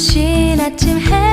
다시 아침 해